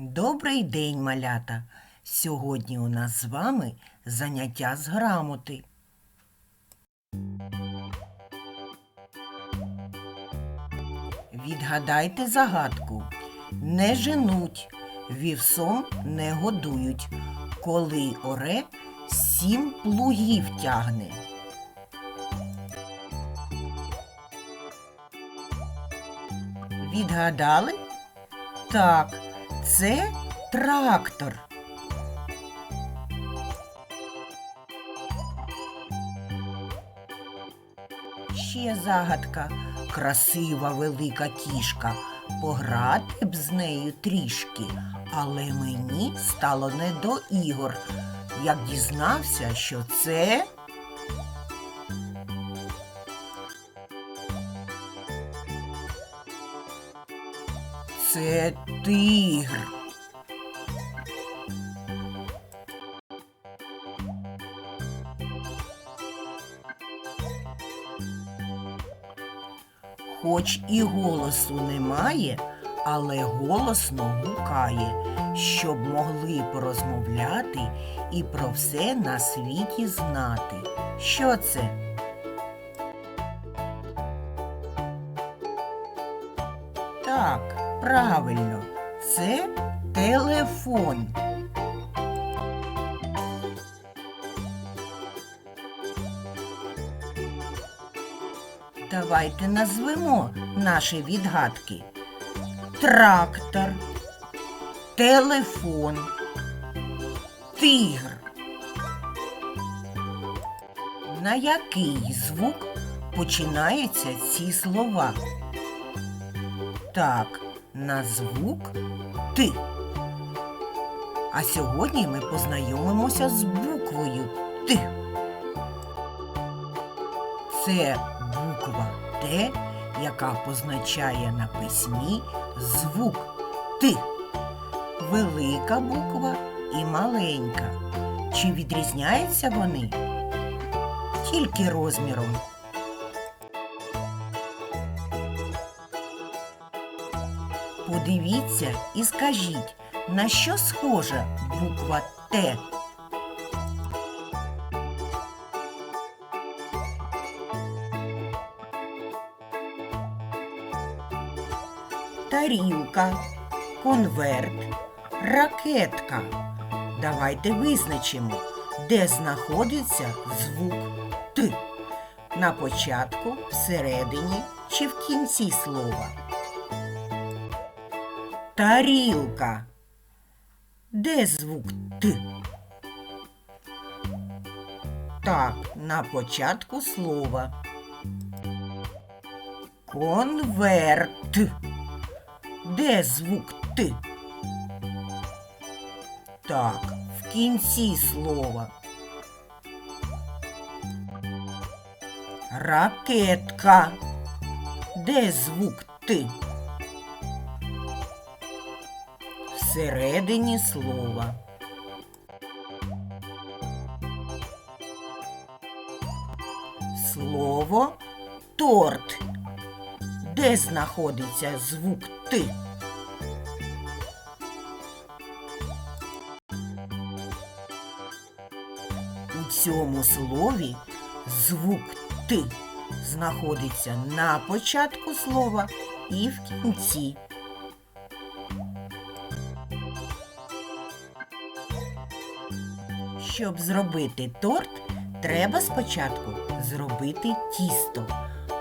Добрий день, малята! Сьогодні у нас з вами заняття з грамоти. Відгадайте загадку. Не женуть, вівсом не годують. Коли оре, сім плугів тягне. Відгадали? Так, це трактор. Ще загадка. Красива велика кішка. Пограти б з нею трішки, але мені стало не до ігор. Як дізнався, що це це тигр. Хоч і голосу немає, але голосно гукає, щоб могли порозмовляти і про все на світі знати. Що це? Так, правильно, це телефон. Давайте назвемо наші відгадки. Трактор, телефон, тигр. На який звук починаються ці слова? Так, на звук Т. А сьогодні ми познайомимося з буквою Т. Це буква Т, яка позначає на письмі звук Т. Велика буква і маленька. Чи відрізняються вони? Тільки розміром. Подивіться і скажіть, на що схожа буква Т? Тарілка, конверт, ракетка. Давайте визначимо, де знаходиться звук Т. На початку, всередині чи в кінці слова. Тарілка. Де звук Т? Так, на початку слова. Конверт. Де звук Т? Так, в кінці слова. Ракетка. Де звук Т? Всередині слова. Слово торт. Де знаходиться звук Т? У цьому слові звук Т знаходиться на початку слова і в кінці. Щоб зробити торт, треба спочатку зробити тісто.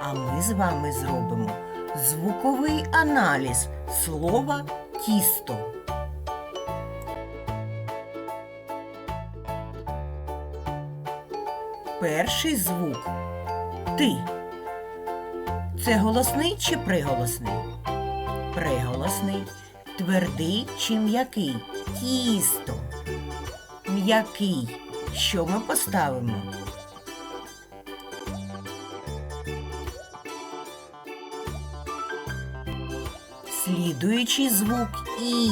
А ми з вами зробимо звуковий аналіз слова тісто. Перший звук ти. Це голосний чи приголосний? Приголосний. Твердий чи м'який? Тісто. М'який. Що ми поставимо? Слідуючий звук І.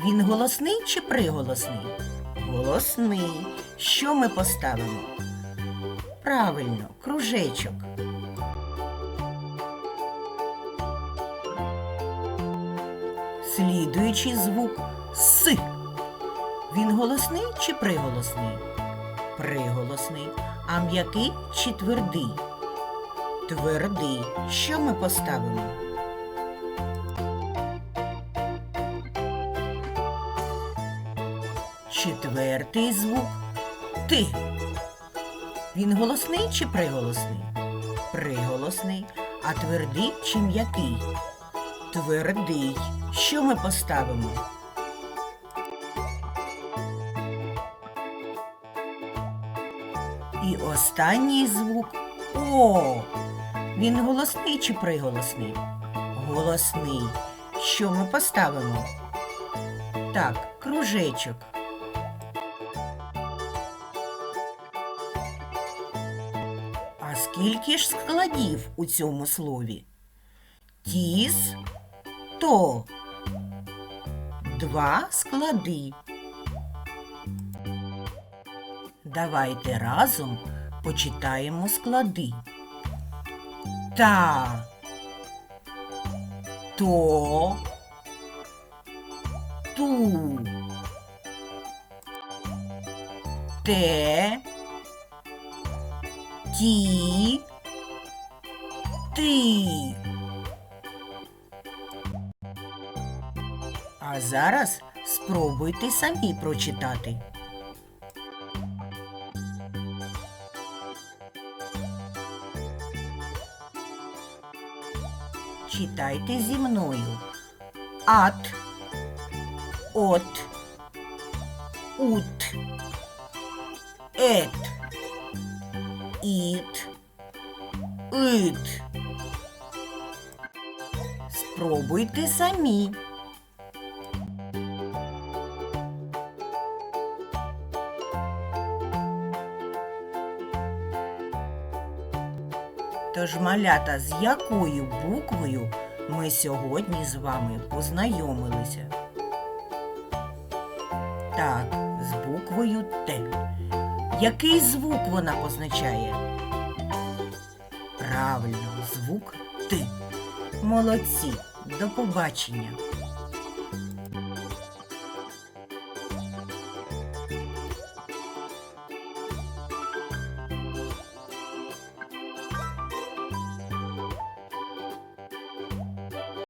Він голосний чи приголосний? Голосний. Що ми поставимо? Правильно, кружечок. Слідуючий звук С. Він голосний чи приголосний? Приголосний. А м'який чи твердий? Твердий. Що ми поставимо? Четвертий звук Ти. Він голосний чи приголосний? Приголосний. А твердий чи м'який? Твердий. Що ми поставимо? І останній звук О. Він голосний чи приголосний? Голосний. Що ми поставимо? Так, кружечок. А скільки ж складів у цьому слові? Тіс то. Два склади. Давайте разом почитаємо склади. Та. То. Ту. Те. Ті. Ти. А зараз спробуйте самі прочитати. Читайте зі мною. Ат, от, ут, ет, іт, ит. Спробуйте самі. Тож, малята, з якою буквою ми сьогодні з вами познайомилися? Так, з буквою Т. Який звук вона позначає? Правильно, звук Т. Молодці. До побачення.